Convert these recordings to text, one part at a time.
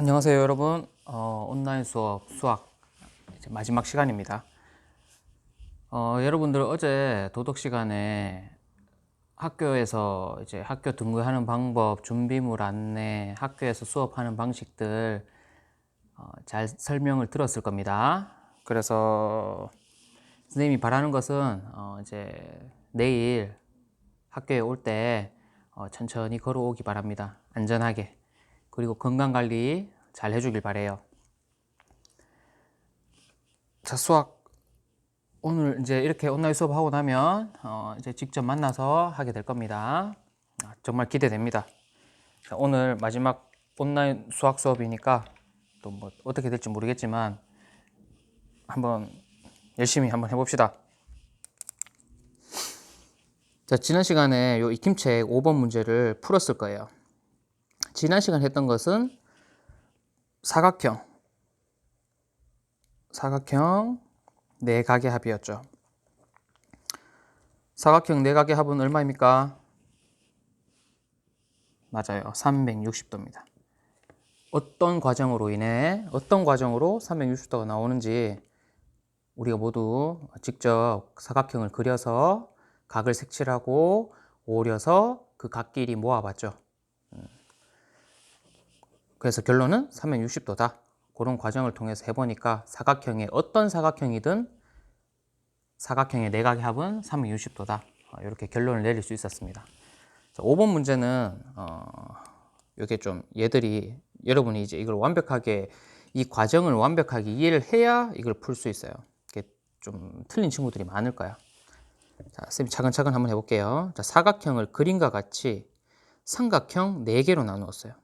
안녕하세요 여러분. 어, 온라인 수업 수학 마지막 시간입니다. 어, 여러분들 어제 도덕 시간에 학교에서 이제 학교 등교하는 방법 준비물 안내 학교에서 수업하는 방식들 어, 잘 설명을 들었을 겁니다. 그래서 선생님이 바라는 것은 어, 이제 내일 학교에 올때 어, 천천히 걸어오기 바랍니다. 안전하게 그리고 건강 관리 잘 해주길 바래요. 자 수학 오늘 이제 이렇게 온라인 수업 하고 나면 어 이제 직접 만나서 하게 될 겁니다. 아, 정말 기대됩니다. 자, 오늘 마지막 온라인 수학 수업이니까 또 뭐 어떻게 될지 모르겠지만 한번 열심히 한번 해봅시다. 자 지난 시간에 요 익힘책 5번 문제를 풀었을 거예요. 지난 시간 했던 것은 사각형, 사각형 네각의 합이었죠. 사각형 네각의 합은 얼마입니까? 맞아요. 360도입니다. 어떤 과정으로 인해 어떤 과정으로 360도가 나오는지 우리가 모두 직접 사각형을 그려서 각을 색칠하고 오려서 그 각끼리 모아봤죠. 그래서 결론은 360도다. 그런 과정을 통해서 해보니까 사각형의 어떤 사각형이든 사각형의 내각의 합은 360도다. 이렇게 결론을 내릴 수 있었습니다. 자, 5번 문제는 어, 이게 좀 얘들이 여러분이 이제 이걸 완벽하게 이 과정을 완벽하게 이해를 해야 이걸 풀 수 있어요. 이게 좀 틀린 친구들이 많을 거야. 자, 쌤이 차근차근 한번 해볼게요. 자, 사각형을 그림과 같이 삼각형 4개로 나누었어요.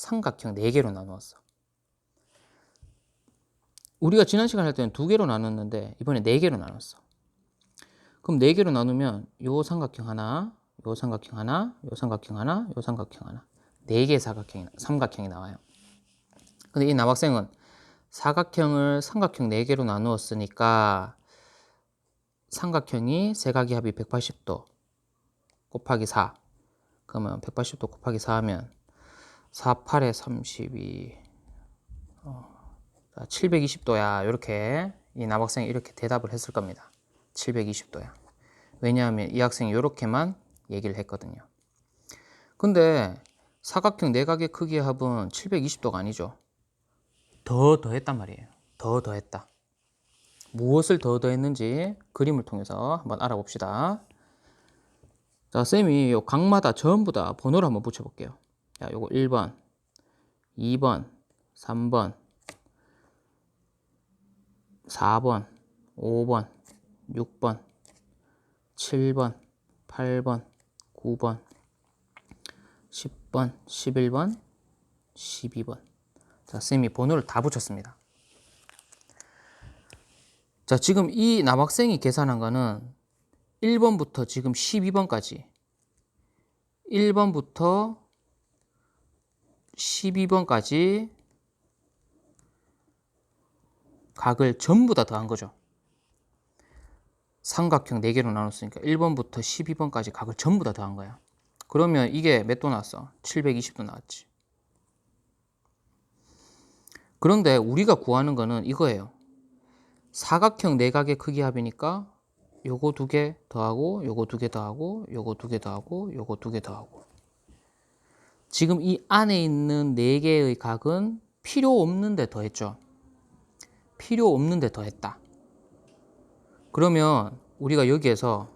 삼각형 4개로 나누었어. 우리가 지난 시간 할 때는 2개로 나눴는데 이번에 4개로 나눴어. 그럼 4개로 나누면 요 삼각형 하나, 요 삼각형 하나, 요 삼각형 하나, 요 삼각형 하나. 4개의 사각형이 삼각형이 나와요. 근데 이 남학생은 사각형을 삼각형 4개로 나누었으니까 삼각형이 세각의 합이 180도 곱하기 4. 그러면 180도 곱하기 4 하면 4, 8에 32, 어, 720도야. 이렇게 이 남학생이 이렇게 대답을 했을 겁니다. 720도야. 왜냐하면 이 학생이 이렇게만 얘기를 했거든요. 근데 사각형 내각의 크기의 합은 720도가 아니죠. 더 더했단 말이에요. 더 더했다. 무엇을 더 더했는지 그림을 통해서 한번 알아봅시다. 자, 쌤이 요 각마다 전부 다 번호를 한번 붙여볼게요. 자, 요거 1번, 2번, 3번, 4번, 5번, 6번, 7번, 8번, 9번, 10번, 11번, 12번. 자, 쌤이 번호를 다 붙였습니다. 자, 지금 이 남학생이 계산한 거는 1번부터 지금 12번까지 1번부터 12번까지 각을 전부 다 더한 거죠. 삼각형 4개로 나눴으니까 1번부터 12번까지 각을 전부 다 더한 거야. 그러면 이게 몇 도 나왔어? 720도 나왔지. 그런데 우리가 구하는 거는 이거예요. 사각형 내각의 크기 합이니까 요거 두 개 더하고 요거 두 개 더하고 요거 두 개 더하고 요거 두 개 더하고 지금 이 안에 있는 네 개의 각은 필요 없는데 더했죠. 필요 없는데 더했다. 그러면 우리가 여기에서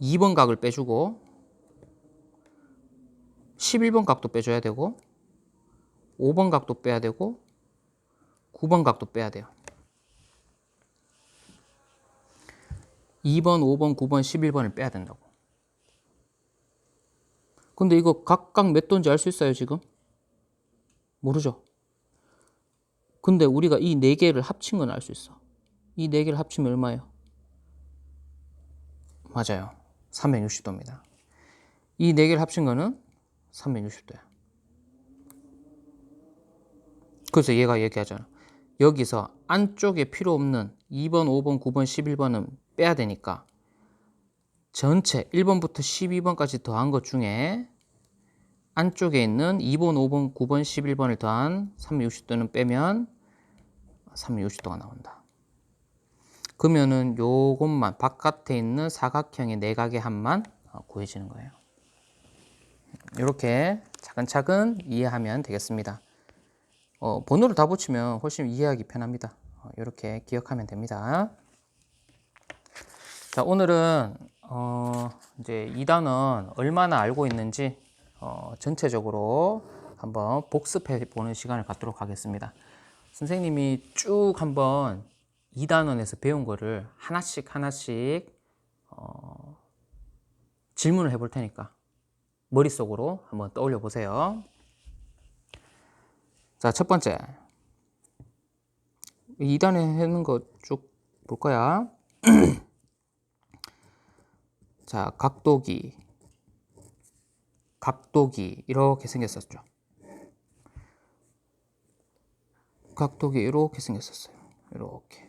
2번 각을 빼주고 11번 각도 빼줘야 되고 5번 각도 빼야 되고 9번 각도 빼야 돼요. 2번, 5번, 9번, 11번을 빼야 된다고. 근데 이거 각각 몇 도인지 알 수 있어요, 지금? 모르죠? 근데 우리가 이 네 개를 합친 건 알 수 있어. 이 네 개를 합치면 얼마예요? 맞아요. 360도입니다. 이 네 개를 합친 거는 360도야. 그래서 얘가 얘기하잖아. 여기서 안쪽에 필요 없는 2번, 5번, 9번, 11번은 빼야 되니까 전체 1번부터 12번까지 더한 것 중에 안쪽에 있는 2번, 5번, 9번, 11번을 더한 360도는 빼면 360도가 나온다. 그러면은 요것만 바깥에 있는 사각형의 내각의 합만 어, 구해지는 거예요. 이렇게 차근차근 이해하면 되겠습니다. 어, 번호를 다 붙이면 훨씬 이해하기 편합니다. 어, 이렇게 기억하면 됩니다. 자, 오늘은 어, 이제 2단원 얼마나 알고 있는지 어, 전체적으로 한번 복습해 보는 시간을 갖도록 하겠습니다. 선생님이 쭉 한번 2단원에서 배운 거를 하나씩 하나씩 어, 질문을 해볼 테니까 머릿속으로 한번 떠올려 보세요. 자, 첫 번째. 2단에 하는 거쭉 볼 거야. 자, 각도기. 각도기. 이렇게 생겼었죠. 각도기 이렇게 생겼었어요. 이렇게.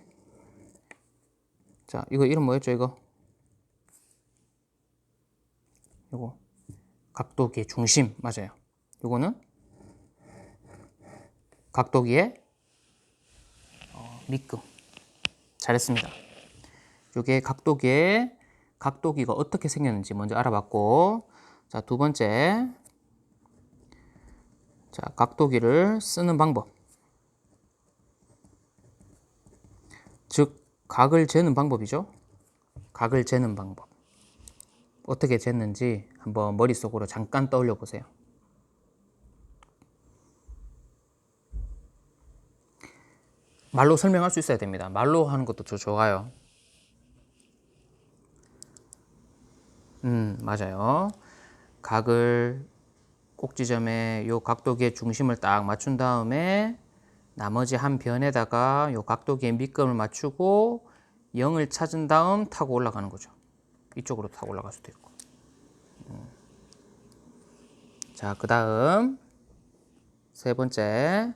자, 이거 이름 뭐였죠, 이거? 이거. 각도기의 중심. 맞아요. 이거는 각도기의 어, 밑금. 잘했습니다. 이게 각도기의 각도기가 어떻게 생겼는지 먼저 알아봤고, 자, 두 번째. 자, 각도기를 쓰는 방법. 즉, 각을 재는 방법이죠. 각을 재는 방법. 어떻게 쟀는지 한번 머릿속으로 잠깐 떠올려 보세요. 말로 설명할 수 있어야 됩니다. 말로 하는 것도 저 좋아요. 음, 맞아요. 각을 꼭지점에 요 각도기의 중심을 딱 맞춘 다음에 나머지 한 변에다가 요 각도기의 밑금을 맞추고 0을 찾은 다음 타고 올라가는 거죠. 이쪽으로 타고 올라갈 수도 있고. 음. 자, 그 다음 세 번째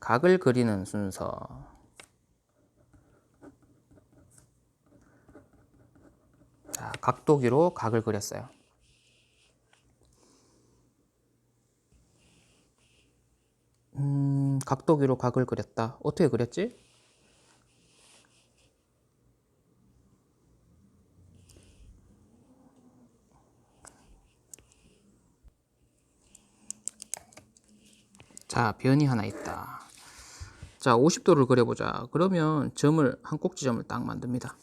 각을 그리는 순서. 자, 각도기로 각을 그렸어요. 음, 각도기로 각을 그렸다. 어떻게 그렸지? 자, 변이 하나 있다. 자, 50도를 그려보자. 그러면 점을, 한 꼭지점을 딱 만듭니다.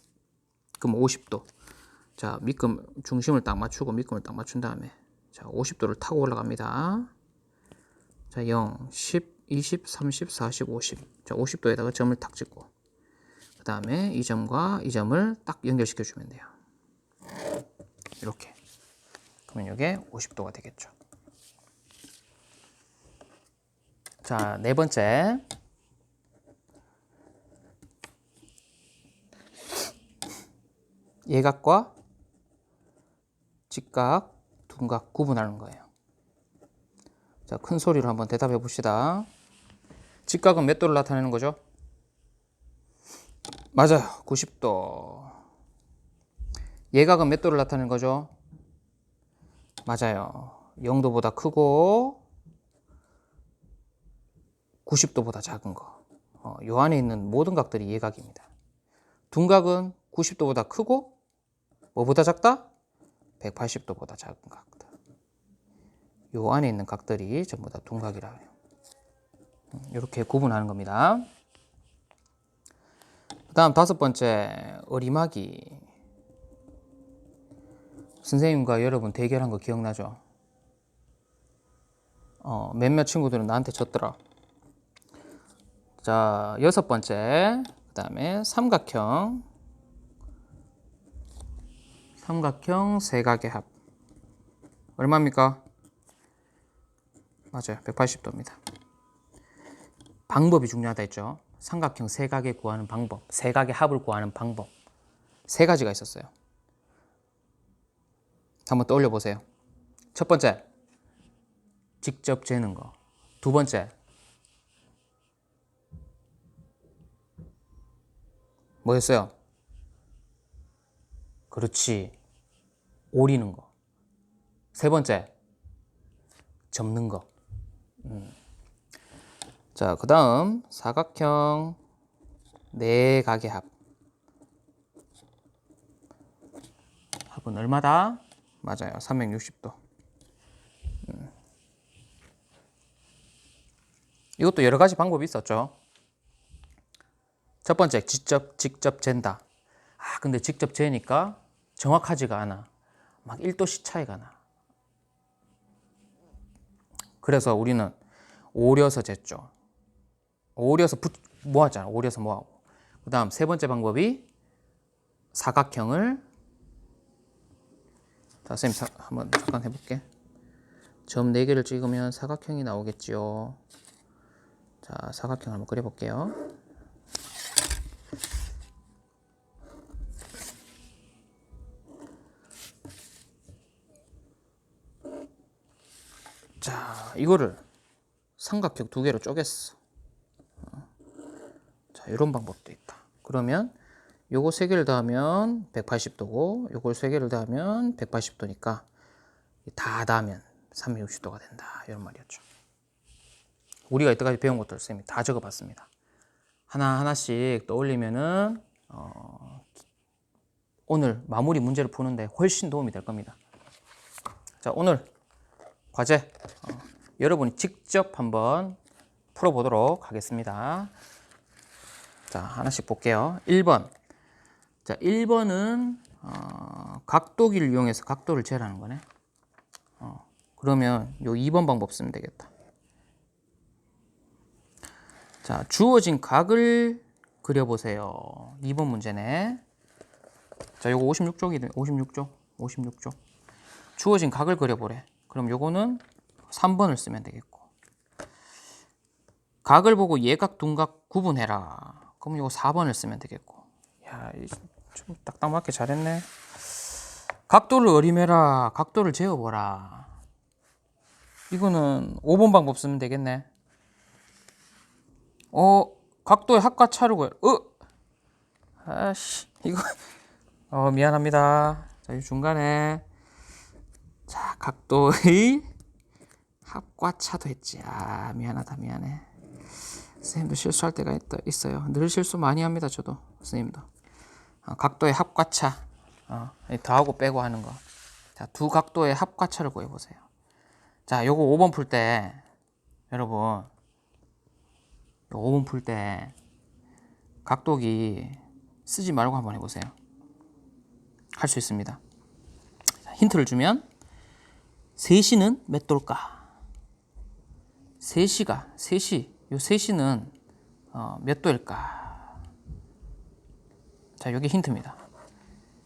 그럼 50도. 자, 밑금, 중심을 딱 맞추고 밑금을 딱 맞춘 다음에 자, 50도를 타고 올라갑니다. 자, 0, 10, 20, 30, 40, 50. 자, 50도에다가 점을 탁 찍고 그 다음에 이 점과 이 점을 딱 연결시켜 주면 돼요. 이렇게. 그러면 이게 50도가 되겠죠. 자, 네 번째. 예각과 직각, 둔각 구분하는 거예요. 자, 큰 소리로 한번 대답해 봅시다. 직각은 몇 도를 나타내는 거죠? 맞아요. 90도. 예각은 몇 도를 나타내는 거죠? 맞아요. 0도보다 크고 90도보다 작은 거. 어, 요 안에 있는 모든 각들이 예각입니다. 둔각은 90도보다 크고 뭐보다 작다? 180도보다 작은 각들. 요 안에 있는 각들이 전부 다 둔각이라 해요. 이렇게 구분하는 겁니다. 그 다음 다섯 번째, 어리막이. 선생님과 여러분 대결한 거 기억나죠? 어, 몇몇 친구들은 나한테 졌더라. 자, 여섯 번째. 그 다음에 삼각형. 삼각형 세각의 합. 얼마입니까? 맞아요. 180도입니다. 방법이 중요하다 했죠. 삼각형 세각에 구하는 방법, 세각의 합을 구하는 방법. 세 가지가 있었어요. 한번 떠올려 보세요. 첫 번째, 직접 재는 거. 두 번째, 뭐였어요? 그렇지. 오리는 거. 세 번째, 접는 거. 음. 자, 그 다음 사각형 네 각의 합. 합은 얼마다? 맞아요. 360도. 음. 이것도 여러 가지 방법이 있었죠. 첫 번째, 직접, 직접 잰다. 아, 근데 직접 재니까 정확하지가 않아. 막 1도씩 차이가 나. 그래서 우리는 오려서 쟀죠. 오려서 붙, 모았잖아. 오려서 모아고. 그 다음 세 번째 방법이 사각형을 자, 선생님 자, 한번 잠깐 해볼게. 점 4개를 찍으면 사각형이 나오겠지요. 자, 사각형 한번 그려볼게요. 이거를 삼각형 두 개로 쪼갰어. 어. 자, 이런 방법도 있다. 그러면 요거 세 개를 더하면 180도고, 요걸 세 개를 더하면 180도니까 다 더하면 360도가 된다. 이런 말이었죠. 우리가 이때까지 배운 것들 쌤이 다 적어봤습니다. 하나 하나씩 떠올리면은 어, 오늘 마무리 문제를 푸는데 훨씬 도움이 될 겁니다. 자, 오늘 과제 어, 여러분이 직접 한번 풀어보도록 하겠습니다. 자, 하나씩 볼게요. 1번. 자, 1번은 어, 각도기를 이용해서 각도를 재라는 거네. 어, 그러면 요 2번 방법 쓰면 되겠다. 자, 주어진 각을 그려보세요. 2번 문제네. 자, 요거 56쪽이네. 56쪽. 56쪽. 주어진 각을 그려보래. 그럼 요거는 3번을 쓰면 되겠고. 각을 보고 예각, 둔각 구분해라. 그럼 요거 4번을 쓰면 되겠고. 야, 이좀 딱딱 맞게 잘했네. 각도를 어림해라. 각도를 재어보라. 이거는 5번 방법 쓰면 되겠네. 어, 각도의 합과 차르고, 어, 아씨, 이거, 어, 미안합니다. 자, 이 중간에, 자, 각도의 합과 차도 했지. 아, 미안하다, 미안해. 선생님도 실수할 때가 있, 있어요. 늘 실수 많이 합니다, 저도. 선생님도. 어, 각도의 합과 차. 어, 더하고 빼고 하는 거. 자, 두 각도의 합과 차를 구해보세요. 자, 요거 5번 풀 때, 여러분, 5번 풀 때 각도기 쓰지 말고 한번 해보세요. 할 수 있습니다. 자, 힌트를 주면 3시는 몇 도일까? 3시가 3시 요 3시는 어, 몇 도일까? 자, 여기 힌트입니다.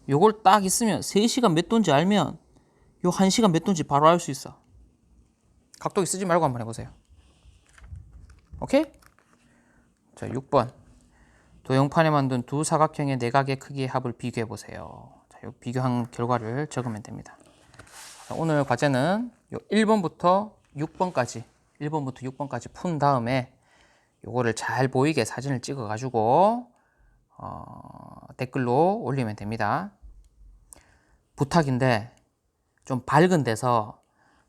요걸 딱 있으면 3시가 몇 도인지 알면 요 1시가 몇 도인지 바로 알 수 있어. 각도기 쓰지 말고 한번 해보세요. 오케이? 자, 6번. 도형판에 만든 두 사각형의 내각의 크기의 합을 비교해 보세요. 자, 요 비교한 결과를 적으면 됩니다. 자, 오늘 과제는 요 1번부터 6번까지 1번부터 6번까지 푼 다음에 요거를 잘 보이게 사진을 찍어 가지고 어, 댓글로 올리면 됩니다. 부탁인데 좀 밝은 데서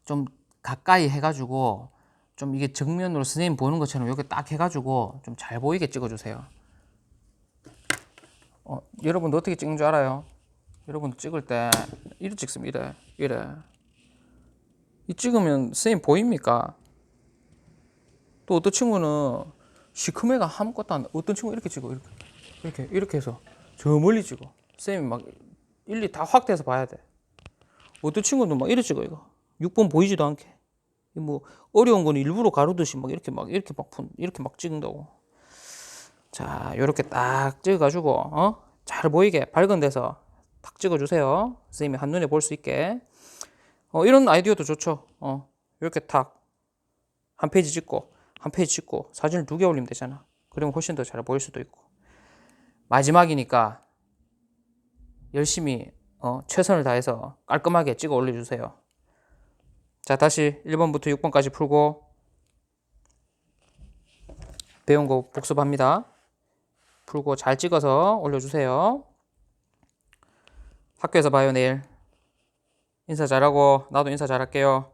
좀 가까이 해가지고 좀 이게 정면으로 선생님 보는 것처럼 이렇게 딱 해가지고 좀 잘 보이게 찍어주세요. 어, 여러분도 어떻게 찍는 줄 알아요? 여러분도 찍을 때 이래 찍으면 이래, 이래. 이 찍으면 선생님 보입니까? 또 어떤 친구는 시커매가 아무것도 안, 어떤 친구 이렇게 찍어, 이렇게. 이렇게, 이렇게 해서 저 멀리 찍어. 선생님이 막 일리 다 확대해서 봐야 돼. 어떤 친구는 막 이래 찍어, 이거. 6번 보이지도 않게. 뭐 어려운 건 일부러 가르듯이 막 이렇게 막 이렇게 막 푼, 이렇게 막 찍는다고. 자, 요렇게 딱 찍어 가지고 어? 잘 보이게 밝은 데서 딱 찍어 주세요. 선생님이 한눈에 볼 수 있게. 어, 이런 아이디어도 좋죠. 어. 이렇게 딱한 페이지 찍고 한 페이지 찍고 사진을 두 개 올리면 되잖아. 그러면 훨씬 더 잘 보일 수도 있고. 마지막이니까 열심히 어, 최선을 다해서 깔끔하게 찍어 올려 주세요. 자, 다시 1번부터 6번까지 풀고 배운 거 복습합니다. 풀고 잘 찍어서 올려주세요. 학교에서 봐요, 내일. 인사 잘하고, 나도 인사 잘할게요.